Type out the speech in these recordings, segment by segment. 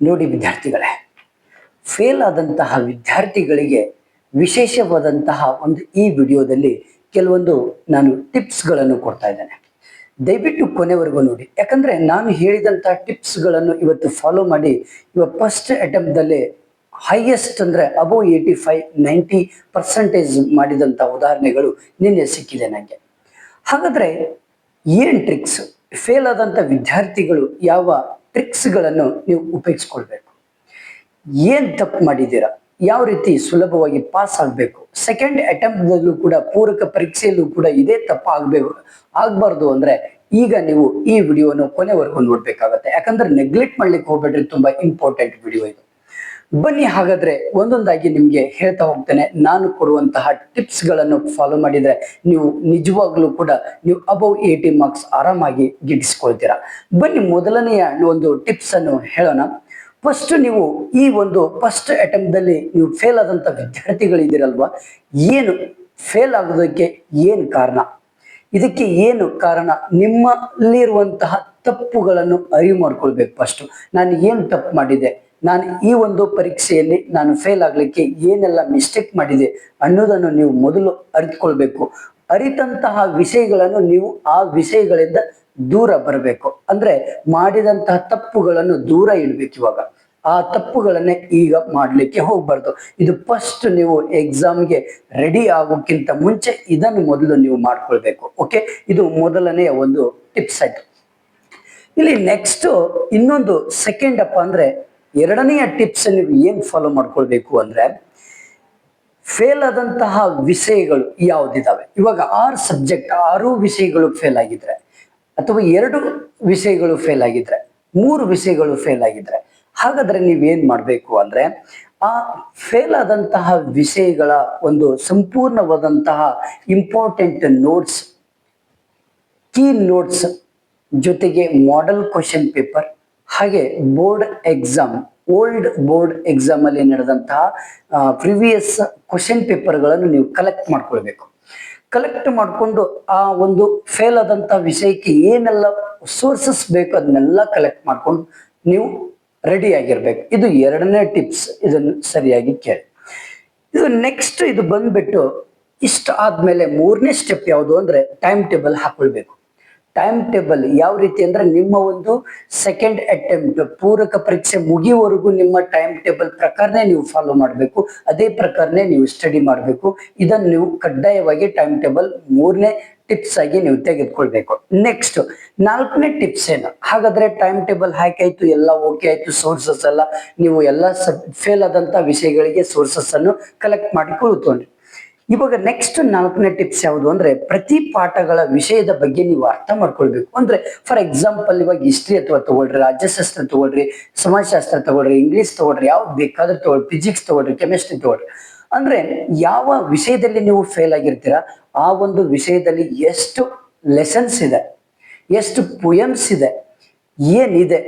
ನೋಡಿ ವಿದ್ಯಾರ್ಥಿಗಳೇ ಫೇಲ್ ಆದಂತಹ ವಿದ್ಯಾರ್ಥಿಗಳಿಗೆ ವಿಶೇಷವಾದಂತಹ ಒಂದು ಈ ವಿಡಿಯೋದಲ್ಲಿ ಕೆಲವೊಂದು ನಾನು ಟಿಪ್ಸ್ಗಳನ್ನು ಕೊಡ್ತಾ ಇದ್ದೇನೆ. ದಯವಿಟ್ಟು ಕೊನೆವರೆಗೂ ನೋಡಿ. ಯಾಕಂದ್ರೆ ನಾನು ಹೇಳಿದಂತಹ ಟಿಪ್ಸ್ಗಳನ್ನು ಇವತ್ತು ಫಾಲೋ ಮಾಡಿ ಇವಾಗ ಫಸ್ಟ್ ಅಟೆಂಪ್ಟಲ್ಲಿ ಹೈಯೆಸ್ಟ್ ಅಂದ್ರೆ above eighty five ninety percentage ಮಾಡಿದಂಥ ಉದಾಹರಣೆಗಳು ನಿನ್ನೆ ಸಿಕ್ಕಿದೆ ನನಗೆ ಹಾಗಾದ್ರೆ ಏನ್ ಟ್ರಿಕ್ಸ್ ಫೇಲ್ ಆದಂಥ ವಿದ್ಯಾರ್ಥಿಗಳು ಯಾವ ಟ್ರಿಕ್ಸ್ಗಳನ್ನು ನೀವು ಉಪಯೋಗಿಸ್ಕೊಳ್ಬೇಕು. ಏನ್ ತಪ್ಪು ಮಾಡಿದ್ದೀರಾ? ಯಾವ ರೀತಿ ಸುಲಭವಾಗಿ ಪಾಸ್ ಆಗಬೇಕು? ಸೆಕೆಂಡ್ ಅಟೆಂಪ್ಟ್ದಲ್ಲೂ ಕೂಡ, ಪೂರಕ ಪರೀಕ್ಷೆಯಲ್ಲೂ ಕೂಡ ಇದೇ ತಪ್ಪು ಆಗಬೇಕು ಆಗಬಾರ್ದು ಅಂದ್ರೆ ಈಗ ನೀವು ಈ ವಿಡಿಯೋನ ಕೊನೆವರೆಗೂ ನೋಡ್ಬೇಕಾಗತ್ತೆ. ಯಾಕಂದ್ರೆ ನೆಗ್ಲೆಕ್ಟ್ ಮಾಡ್ಲಿಕ್ಕೆ ಹೋಗ್ಬೇಡ್ರಿ, ತುಂಬಾ ಇಂಪಾರ್ಟೆಂಟ್ ವಿಡಿಯೋ ಇದು. ಬನ್ನಿ ಹಾಗಾದ್ರೆ ಒಂದೊಂದಾಗಿ ನಿಮ್ಗೆ ಹೇಳ್ತಾ ಹೋಗ್ತೇನೆ. ನಾನು ಕೊಡುವಂತಹ ಟಿಪ್ಸ್ಗಳನ್ನು ಫಾಲೋ ಮಾಡಿದ್ರೆ ನೀವು ನಿಜವಾಗ್ಲೂ ಕೂಡ ನೀವು ಅಬೌವ್ ಏಯ್ಟಿ ಮಾರ್ಕ್ಸ್ ಆರಾಮಾಗಿ ಗಿಡಿಸ್ಕೊಳ್ತೀರಾ ಬನ್ನಿ ಮೊದಲನೆಯ ಒಂದು ಟಿಪ್ಸ್ ಅನ್ನು ಹೇಳೋಣ. ಫಸ್ಟ್ ನೀವು ಈ ಒಂದು ಫಸ್ಟ್ ಅಟೆಂಪ್ಟ್ದಲ್ಲಿ ನೀವು ಫೇಲ್ ಆದಂತ ವಿದ್ಯಾರ್ಥಿಗಳಿದ್ದೀರಲ್ವಾ? ಏನು ಫೇಲ್ ಆಗೋದಕ್ಕೆ ಏನು ಕಾರಣ? ಇದಕ್ಕೆ ಏನು ಕಾರಣ? ನಿಮ್ಮಲ್ಲಿರುವಂತಹ ತಪ್ಪುಗಳನ್ನು ಅರಿವು ಮಾಡ್ಕೊಳ್ಬೇಕು ಫಸ್ಟ್ ನಾನು ಏನು ತಪ್ಪು ಮಾಡಿದೆ ನಾನು ಈ ಒಂದು ಪರೀಕ್ಷೆಯಲ್ಲಿ ನಾನು ಫೇಲ್ ಆಗ್ಲಿಕ್ಕೆ ಏನೆಲ್ಲ ಮಿಸ್ಟೇಕ್ ಮಾಡಿದೆ ಅನ್ನೋದನ್ನು ನೀವು ಮೊದಲು ಅರಿತುಕೊಳ್ಬೇಕು. ಅರಿತಂತಹ ವಿಷಯಗಳನ್ನು ನೀವು ಆ ವಿಷಯಗಳಿಂದ ದೂರ ಬರಬೇಕು. ಅಂದ್ರೆ ಮಾಡಿದಂತಹ ತಪ್ಪುಗಳನ್ನು ದೂರ ಇಡ್ಬೇಕು ಇವಾಗ. ಆ ತಪ್ಪುಗಳನ್ನೇ ಈಗ ಮಾಡಲಿಕ್ಕೆ ಹೋಗ್ಬಾರ್ದು. ಇದು ಫಸ್ಟ್ ನೀವು ಎಕ್ಸಾಮ್ಗೆ ರೆಡಿ ಆಗೋಕ್ಕಿಂತ ಮುಂಚೆ ಇದನ್ನು ಮೊದಲು ನೀವು ಮಾಡ್ಕೊಳ್ಬೇಕು. ಓಕೆ ಇದು ಮೊದಲನೆಯ ಒಂದು ಟಿಪ್ಸ್ ಆಯ್ತು. ಇಲ್ಲಿ ನೆಕ್ಸ್ಟ್ ಇನ್ನೊಂದು ಸೆಕೆಂಡ್ ಅಪ್ಪ ಅಂದ್ರೆ ಎರಡನೆಯ ಟಿಪ್ಸ್ ನೀವು ಏನು ಫಾಲೋ ಮಾಡ್ಕೊಳ್ಬೇಕು ಅಂದ್ರೆ ಫೇಲ್ ಆದಂತಹ ವಿಷಯಗಳು ಯಾವ್ದಿದಾವೆ? ಇವಾಗ ಆರು ಸಬ್ಜೆಕ್ಟ್ ಆರು ವಿಷಯಗಳು ಫೇಲ್ ಆಗಿದ್ರೆ ಅಥವಾ ಎರಡು ವಿಷಯಗಳು ಫೇಲ್ ಆಗಿದ್ರೆ, ಮೂರು ವಿಷಯಗಳು ಫೇಲ್ ಆಗಿದ್ರೆ ಹಾಗಾದ್ರೆ ನೀವೇನ್ ಮಾಡಬೇಕು ಅಂದ್ರೆ ಆ ಫೇಲ್ ಆದಂತಹ ವಿಷಯಗಳ ಒಂದು ಸಂಪೂರ್ಣವಾದಂತಹ ಇಂಪಾರ್ಟೆಂಟ್ ನೋಟ್ಸ್ ಕೀ ನೋಟ್ಸ್ ಜೊತೆಗೆ ಮಾಡೆಲ್ ಕ್ವಶನ್ ಪೇಪರ್ ಹಾಗೆ board exam, old board exam ಅಲ್ಲಿ ನಡೆದಂತಹ ಪ್ರಿವಿಯಸ್ ಕ್ವಶನ್ ಪೇಪರ್ಗಳನ್ನು ನೀವು ಕಲೆಕ್ಟ್ ಮಾಡ್ಕೊಳ್ಬೇಕು. ಕಲೆಕ್ಟ್ ಮಾಡಿಕೊಂಡು ಆ ಒಂದು ಫೇಲ್ ಆದಂತ ವಿಷಯಕ್ಕೆ ಏನೆಲ್ಲ ಸೋರ್ಸಸ್ ಬೇಕು ಅದನ್ನೆಲ್ಲ ಕಲೆಕ್ಟ್ ಮಾಡ್ಕೊಂಡು ನೀವು ರೆಡಿ ಆಗಿರ್ಬೇಕು. ಇದು ಎರಡನೇ ಟಿಪ್ಸ್. ಇದನ್ನು ಸರಿಯಾಗಿ ಕೇಳಿ. ಇದು ನೆಕ್ಸ್ಟ್ ಇದು ಬಂದ್ಬಿಟ್ಟು ಇಷ್ಟ ಆದ್ಮೇಲೆ ಮೂರನೇ ಸ್ಟೆಪ್ ಯಾವುದು ಅಂದ್ರೆ ಟೈಮ್ ಟೇಬಲ್ ಹಾಕೊಳ್ಬೇಕು. ಟೈಮ್ ಟೇಬಲ್ ಯಾವ ರೀತಿ ಅಂದ್ರೆ ನಿಮ್ಮ ಒಂದು ಸೆಕೆಂಡ್ ಅಟೆಂಪ್ಟ್ ಪೂರಕ ಪರೀಕ್ಷೆ ಮುಗಿಯುವವರೆಗೂ ನಿಮ್ಮ ಟೈಮ್ ಟೇಬಲ್ ಪ್ರಕಾರನೇ ನೀವು ಫಾಲೋ ಮಾಡಬೇಕು. ಅದೇ ಪ್ರಕಾರನೇ ನೀವು ಸ್ಟಡಿ ಮಾಡಬೇಕು. ಇದನ್ನು ನೀವು ಕಡ್ಡಾಯವಾಗಿ ಟೈಮ್ ಟೇಬಲ್ ಮೂರನೇ ಟಿಪ್ಸ್ ಆಗಿ ನೀವು ತೆಗೆದುಕೊಳ್ಬೇಕು. ನೆಕ್ಸ್ಟ್ ನಾಲ್ಕನೇ ಟಿಪ್ಸ್ ಏನು? ಹಾಗಾದ್ರೆ ಟೈಮ್ ಟೇಬಲ್ ಹಾಕಾಯ್ತು ಎಲ್ಲ ಓಕೆ ಆಯ್ತು ಸೋರ್ಸಸ್ ಎಲ್ಲ, ನೀವು ಎಲ್ಲ ಫೇಲ್ ಆದಂತ ವಿಷಯಗಳಿಗೆ ಸೋರ್ಸಸ್ ಅನ್ನು ಕಲೆಕ್ಟ್ ಮಾಡಿ ಇವಾಗ ನೆಕ್ಸ್ಟ್ ನಾಲ್ಕನೇ ಟಿಪ್ಸ್ ಯಾವುದು ಅಂದ್ರೆ ಪ್ರತಿ ಪಾಠಗಳ ವಿಷಯದ ಬಗ್ಗೆ ನೀವು ಅರ್ಥ ಮಾಡ್ಕೊಳ್ಬೇಕು. ಅಂದ್ರೆ ಫಾರ್ ಎಕ್ಸಾಂಪಲ್ ಇವಾಗ ಹಿಸ್ಟ್ರಿ ಅಥವಾ ತಗೊಳ್ರಿ, ರಾಜ್ಯಶಾಸ್ತ್ರ ತಗೊಳ್ರಿ, ಸಮಾಜಶಾಸ್ತ್ರ ತಗೊಳ್ರಿ ಇಂಗ್ಲಿಷ್ ತಗೊಳ್ರಿ, ಯಾವ್ದು ಬೇಕಾದ್ರೂ ತಗೊಳ್ರಿ ಫಿಸಿಕ್ಸ್ ತಗೊಳ್ರಿ ಕೆಮಿಸ್ಟ್ರಿ ತಗೊಳ್ರಿ. ಅಂದ್ರೆ ಯಾವ ವಿಷಯದಲ್ಲಿ ನೀವು ಫೇಲ್ ಆಗಿರ್ತೀರಾ, ಆ ಒಂದು ವಿಷಯದಲ್ಲಿ ಎಷ್ಟು ಲೆಸನ್ಸ್ ಇದೆ, ಎಷ್ಟು ಪೊಯಮ್ಸ್ ಇದೆ, ಏನಿದೆ,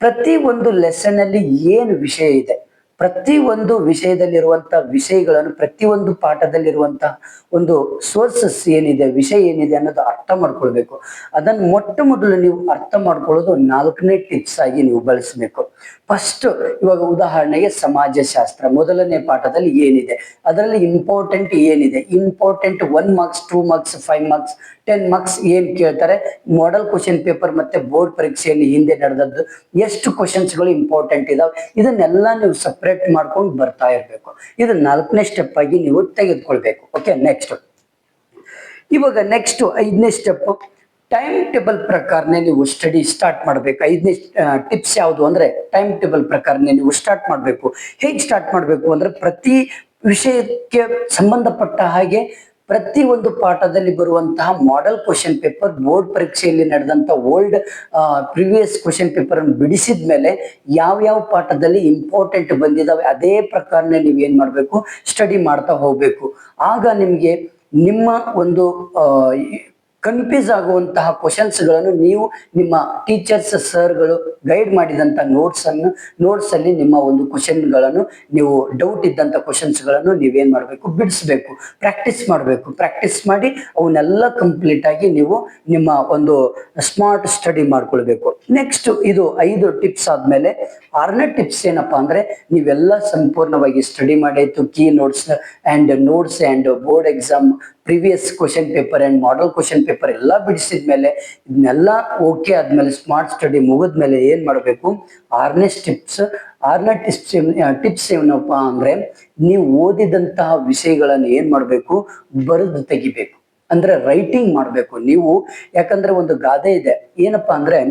ಪ್ರತಿ ಒಂದು ಲೆಸನ್ ಅಲ್ಲಿ ಏನು ವಿಷಯ ಇದೆ ಪ್ರತಿ ಒಂದು ವಿಷಯದಲ್ಲಿರುವಂತ ವಿಷಯಗಳನ್ನು, ಪ್ರತಿಯೊಂದು ಪಾಠದಲ್ಲಿರುವಂತಹ ಒಂದು ಸೋರ್ಸಸ್ ಏನಿದೆ, ವಿಷಯ ಏನಿದೆ ಅನ್ನೋದು ಅರ್ಥ ಮಾಡ್ಕೊಳ್ಬೇಕು. ಅದನ್ನು ಮೊಟ್ಟ ಮೊದಲು ನೀವು ಅರ್ಥ ಮಾಡ್ಕೊಳ್ಳೋದು ನಾಲ್ಕನೇ ಟಿಪ್ಸ್ ಆಗಿ ನೀವು ಬಳಸಬೇಕು. ಫಸ್ಟ್ ಇವಾಗ ಉದಾಹರಣೆಗೆ ಸಮಾಜಶಾಸ್ತ್ರ ಮೊದಲನೇ ಪಾಠದಲ್ಲಿ ಏನಿದೆ, ಅದರಲ್ಲಿ ಇಂಪಾರ್ಟೆಂಟ್ ಏನಿದೆ? Important one marks two marks five marks ten marks ಏನ್ ಕೇಳ್ತಾರೆ? ಮಾಡೆಲ್ ಕ್ವಶನ್ ಪೇಪರ್ ಮತ್ತೆ ಬೋರ್ಡ್ ಪರೀಕ್ಷೆಯಲ್ಲಿ ಹಿಂದೆ ನಡೆದದ್ದು ಎಷ್ಟು ಕ್ವಶನ್ಸ್ಗಳು ಇಂಪಾರ್ಟೆಂಟ್ ಇದಾವೆ? ಇದನ್ನೆಲ್ಲ ನೀವು ಸಪ್ರೇಟ್ ಮಾಡ್ಕೊಂಡು ಬರ್ತಾ ಇರಬೇಕು. ಇದು ನಾಲ್ಕನೇ ಸ್ಟೆಪ್ ಆಗಿ ನೀವು ತೆಗೆದುಕೊಳ್ಬೇಕು. ಓಕೆ ನೆಕ್ಸ್ಟ್ ಇವಾಗ ನೆಕ್ಸ್ಟ್ ಐದನೇ ಸ್ಟೆಪ್ ಟೈಮ್ ಟೇಬಲ್ ಪ್ರಕಾರನೇ ನೀವು ಸ್ಟಡಿ ಸ್ಟಾರ್ಟ್ ಮಾಡಬೇಕು. ಐದನೇ ಟಿಪ್ಸ್ ಯಾವುದು ಅಂದ್ರೆ ಟೈಮ್ ಟೇಬಲ್ ಪ್ರಕಾರನೇ ನೀವು ಸ್ಟಾರ್ಟ್ ಮಾಡಬೇಕು. ಹೇಗೆ ಸ್ಟಾರ್ಟ್ ಮಾಡಬೇಕು ಅಂದ್ರೆ ಪ್ರತಿ ವಿಷಯಕ್ಕೆ ಸಂಬಂಧಪಟ್ಟ ಹಾಗೆ ಪ್ರತಿ ಒಂದು ಪಾಠದಲ್ಲಿ ಬರುವಂತಹ ಮಾಡೆಲ್ ಕ್ವಶನ್ ಪೇಪರ್ ಬೋರ್ಡ್ ಪರೀಕ್ಷೆಯಲ್ಲಿ ನಡೆದಂತ ಓಲ್ಡ್ ಪ್ರಿವಿಯಸ್ ಕ್ವಶನ್ ಪೇಪರ್ ಅನ್ನು ಬಿಡಿಸಿದ ಮೇಲೆ ಯಾವ ಯಾವ ಪಾಠದಲ್ಲಿ ಇಂಪಾರ್ಟೆಂಟ್ ಬಂದಿದಾವೆ, ಅದೇ ಪ್ರಕಾರನೇ ನೀವು ಏನ್ ಮಾಡಬೇಕು ಸ್ಟಡಿ ಮಾಡ್ತಾ ಹೋಗ್ಬೇಕು. ಆಗ ನಿಮ್ಗೆ ನಿಮ್ಮ ಒಂದು ಕನ್ಫ್ಯೂಸ್ ಆಗುವಂತಹ ಕ್ವಶನ್ಸ್ಗಳನ್ನು ನೀವು ನಿಮ್ಮ ಟೀಚರ್ಸ್ ಸರ್ಗಳು ಗೈಡ್ ಮಾಡಿದಂಥ ನೋಟ್ಸನ್ನು ನೋಟ್ಸಲ್ಲಿ ನಿಮ್ಮ ಒಂದು ಕ್ವಶನ್ಗಳನ್ನು ನೀವು ಡೌಟ್ ಇದ್ದಂಥ ಕ್ವಶನ್ಸ್ಗಳನ್ನು ನೀವೇನು ಮಾಡಬೇಕು? ಬಿಡಿಸ್ಬೇಕು. ಪ್ರಾಕ್ಟೀಸ್ ಮಾಡಬೇಕು. ಪ್ರಾಕ್ಟೀಸ್ ಮಾಡಿ ಅವನ್ನೆಲ್ಲ ಕಂಪ್ಲೀಟಾಗಿ ನೀವು ನಿಮ್ಮ ಒಂದು ಸ್ಮಾರ್ಟ್ ಸ್ಟಡಿ ಮಾಡ್ಕೊಳ್ಬೇಕು. ನೆಕ್ಸ್ಟ್ ಇದು ಐದು ಟಿಪ್ಸ್ ಆದಮೇಲೆ ಆರನೇ ಟಿಪ್ಸ್ ಏನಪ್ಪಾ ಅಂದರೆ ನೀವೆಲ್ಲ ಸಂಪೂರ್ಣವಾಗಿ ಸ್ಟಡಿ ಮಾಡಿತ್ತು key notes and notes and board exam previous question paper and model question paper ಎಲ್ಲ ಬಿಡಿಸಿದ ಮೇಲೆ ಇದನ್ನೆಲ್ಲ ಓಕೆ ಆದ್ಮೇಲೆ ಸ್ಮಾರ್ಟ್ ಸ್ಟಡಿ ಮುಗಿದ್ಮೇಲೆ ಏನು ಮಾಡಬೇಕು? ಆರನೇ ಸ್ಟಿಪ್ಸ್ ಆರನೇ ಟಿಪ್ಸ್ ಟಿಪ್ಸ್ ಏನಪ್ಪ ಅಂದ್ರೆ ನೀವು ಓದಿದಂತಹ ವಿಷಯಗಳನ್ನು ಏನು ಮಾಡಬೇಕು? ಬರೆದು ತೆಗಿಬೇಕು. ಅಂದ್ರೆ ರೈಟಿಂಗ್ ಮಾಡಬೇಕು ನೀವು. ಯಾಕಂದ್ರೆ ಒಂದು ಗಾದೆ ಇದೆ. ಏನಪ್ಪಾ ಅಂದ್ರೆ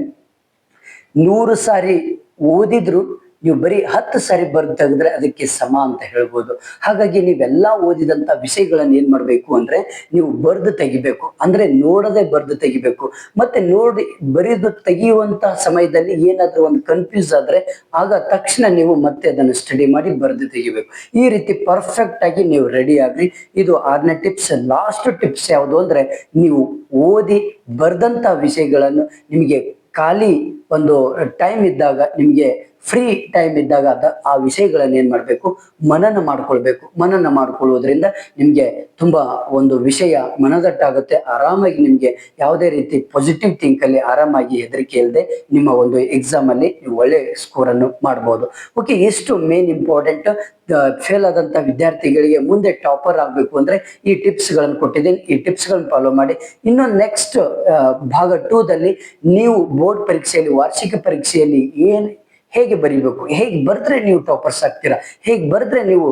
ನೂರು ಸಾರಿ ಓದಿದ್ರು ನೀವು ಬರೀ ಹತ್ತು ಸಾರಿ ಬರ್ದು ತೆಗೆದ್ರೆ ಅದಕ್ಕೆ ಸಮ ಅಂತ ಹೇಳ್ಬೋದು. ಹಾಗಾಗಿ ನೀವೆಲ್ಲ ಓದಿದಂಥ ವಿಷಯಗಳನ್ನು ಏನು ಮಾಡಬೇಕು ಅಂದ್ರೆ ನೀವು ಬರೆದು ತೆಗಿಬೇಕು. ಅಂದ್ರೆ ನೋಡದೆ ಬರೆದು ತೆಗಿಬೇಕು. ಮತ್ತೆ ನೋಡಿ ಬರೆದು ತೆಗೆಯುವಂಥ ಸಮಯದಲ್ಲಿ ಏನಾದರೂ ಒಂದು ಕನ್ಫ್ಯೂಸ್ ಆದ್ರೆ ಆಗ ತಕ್ಷಣ ನೀವು ಮತ್ತೆ ಅದನ್ನು ಸ್ಟಡಿ ಮಾಡಿ ಬರೆದು ತೆಗಿಬೇಕು. ಈ ರೀತಿ ಪರ್ಫೆಕ್ಟ್ ಆಗಿ ನೀವು ರೆಡಿ ಆಗ್ರಿ. ಇದು ಆರನೇ ಟಿಪ್ಸ್ ಲಾಸ್ಟ್ ಟಿಪ್ಸ್ ಯಾವುದು ಅಂದ್ರೆ ನೀವು ಓದಿ ಬರ್ದಂತ ವಿಷಯಗಳನ್ನು ನಿಮಗೆ ಖಾಲಿ ಒಂದು ಟೈಮ್ ಇದ್ದಾಗ ನಿಮಗೆ ಫ್ರೀ ಟೈಮ್ ಇದ್ದಾಗ ಅದ, ಆ ವಿಷಯಗಳನ್ನ ಏನು ಮಾಡಬೇಕು? ಮನನ ಮಾಡ್ಕೊಳ್ಬೇಕು. ಮನನ ಮಾಡ್ಕೊಳ್ಳೋದ್ರಿಂದ ನಿಮಗೆ ತುಂಬಾ ಒಂದು ವಿಷಯ ಮನದಟ್ಟಾಗುತ್ತೆ. ಆರಾಮಾಗಿ ನಿಮಗೆ ಯಾವುದೇ ರೀತಿ ಪಾಸಿಟಿವ್ ಥಿಂಕ್ ಅಲ್ಲಿ ಆರಾಮಾಗಿ ಹೆದರಿಕೆ ಇಲ್ಲದೆ ನಿಮ್ಮ ಒಂದು ಎಕ್ಸಾಮ್ ಅಲ್ಲಿ ನೀವು ಒಳ್ಳೆ ಸ್ಕೋರ್ ಅನ್ನು ಮಾಡಬಹುದು ಓಕೆ ಎಷ್ಟು ಮೇನ್ ಇಂಪಾರ್ಟೆಂಟ್ ಫೇಲ್ ಆದಂತ ವಿದ್ಯಾರ್ಥಿಗಳಿಗೆ ಮುಂದೆ ಟಾಪರ್ ಆಗಬೇಕು ಅಂದ್ರೆ ಈ ಟಿಪ್ಸ್ಗಳನ್ನು ಕೊಟ್ಟಿದ್ದೀನಿ. ಈ ಟಿಪ್ಸ್ ಗಳನ್ನ ಫಾಲೋ ಮಾಡಿ. ಇನ್ನು ನೆಕ್ಸ್ಟ್ ಭಾಗ ಟೂದಲ್ಲಿ ನೀವು ಬೋರ್ಡ್ ಪರೀಕ್ಷೆಯಲ್ಲಿ ವಾರ್ಷಿಕ ಪರೀಕ್ಷೆಯಲ್ಲಿ ಏನು ಹೇಗೆ ಬರೀಬೇಕು? ಹೇಗೆ ಬರೆದ್ರೆ ನೀವು ಟಾಪರ್ಸ್ ಆಗ್ತೀರಾ? ಹೇಗೆ ಬರೆದ್ರೆ ನೀವು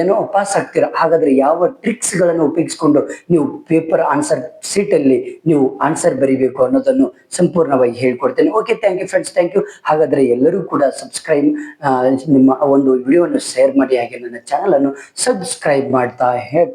ಏನೋ ಪಾಸ್ ಆಗ್ತೀರಾ? ಹಾಗಾದ್ರೆ ಯಾವ ಟ್ರಿಕ್ಸ್ಗಳನ್ನು ಉಪಯೋಗಿಸ್ಕೊಂಡು ನೀವು ಪೇಪರ್ ಆನ್ಸರ್ ಸೀಟಲ್ಲಿ ನೀವು ಆನ್ಸರ್ ಬರೀಬೇಕು ಅನ್ನೋದನ್ನು ಸಂಪೂರ್ಣವಾಗಿ ಹೇಳ್ಕೊಡ್ತೇನೆ. Okay thank you friends thank you ಹಾಗಾದ್ರೆ ಎಲ್ಲರೂ ಕೂಡ ಸಬ್ಸ್ಕ್ರೈಬ್ ನಿಮ್ಮ ಒಂದು ವಿಡಿಯೋವನ್ನು ಶೇರ್ ಮಾಡಿ ಹಾಗೆ ನನ್ನ ಚಾನಲನ್ನು ಸಬ್ಸ್ಕ್ರೈಬ್ ಮಾಡ್ತಾ ಹೇಳ್ತಾ